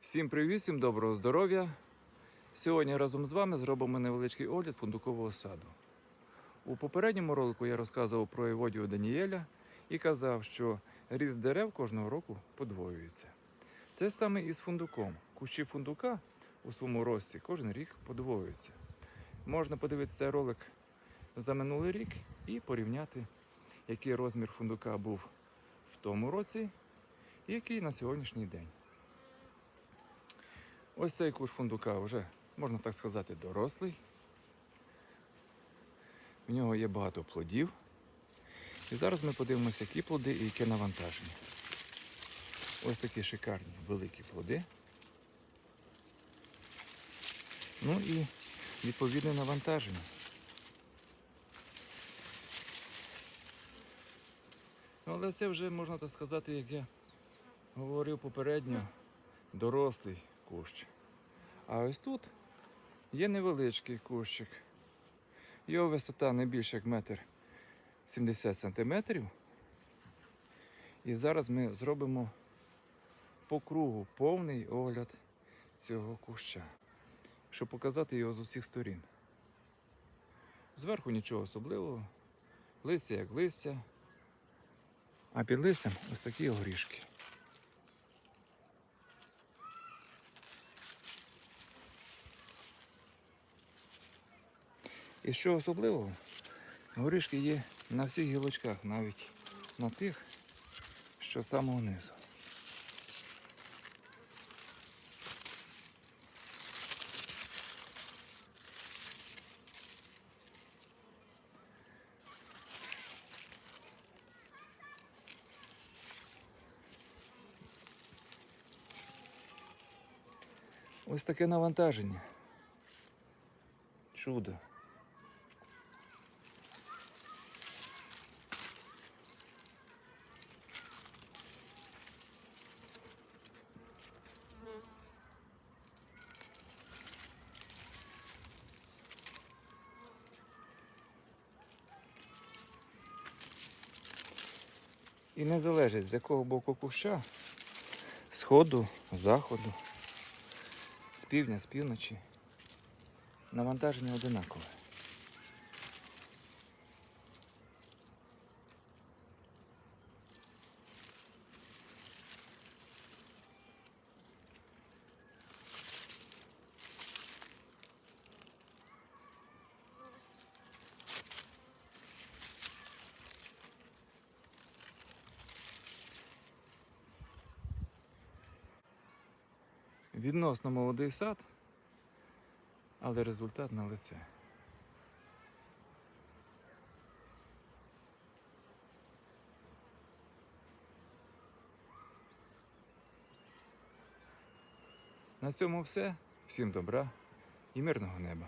Всім привіт, всім доброго здоров'я. Сьогодні разом з вами зробимо невеличкий огляд фундукового саду. У попередньому ролику я розказував про Еводію Даніеля і казав, що ріст дерев кожного року подвоюється. Те саме і з фундуком. Кущі фундука у своєму рості кожен рік подвоюються. Можна подивитися ролик за минулий рік і порівняти, який розмір фундука був в тому році і який на сьогоднішній день. Ось цей куш фундука вже, можна так сказати, дорослий. В нього є багато плодів. І зараз ми подивимося, які плоди і яке навантаження. Ось такі шикарні великі плоди. Ну і відповідне навантаження. Ну, Але це вже можна так сказати, як я говорив попередньо, дорослий кущ. А ось тут є невеличкий кущик. Його висота не більше як метр 70 сантиметрів. І зараз ми зробимо по кругу повний огляд цього куща, щоб показати його з усіх сторін. Зверху нічого особливого, листя як листя, а під листям ось такі горішки. І що особливого, горішки є на всіх гілочках, навіть на тих, що з самого низу. Ось таке навантаження. Чудо. І не залежить з якого боку куща, сходу, заходу, з півдня, з півночі. Навантаження одинакове. Відносно молодий сад, але результат на лице. На цьому все. Всім добра і мирного неба.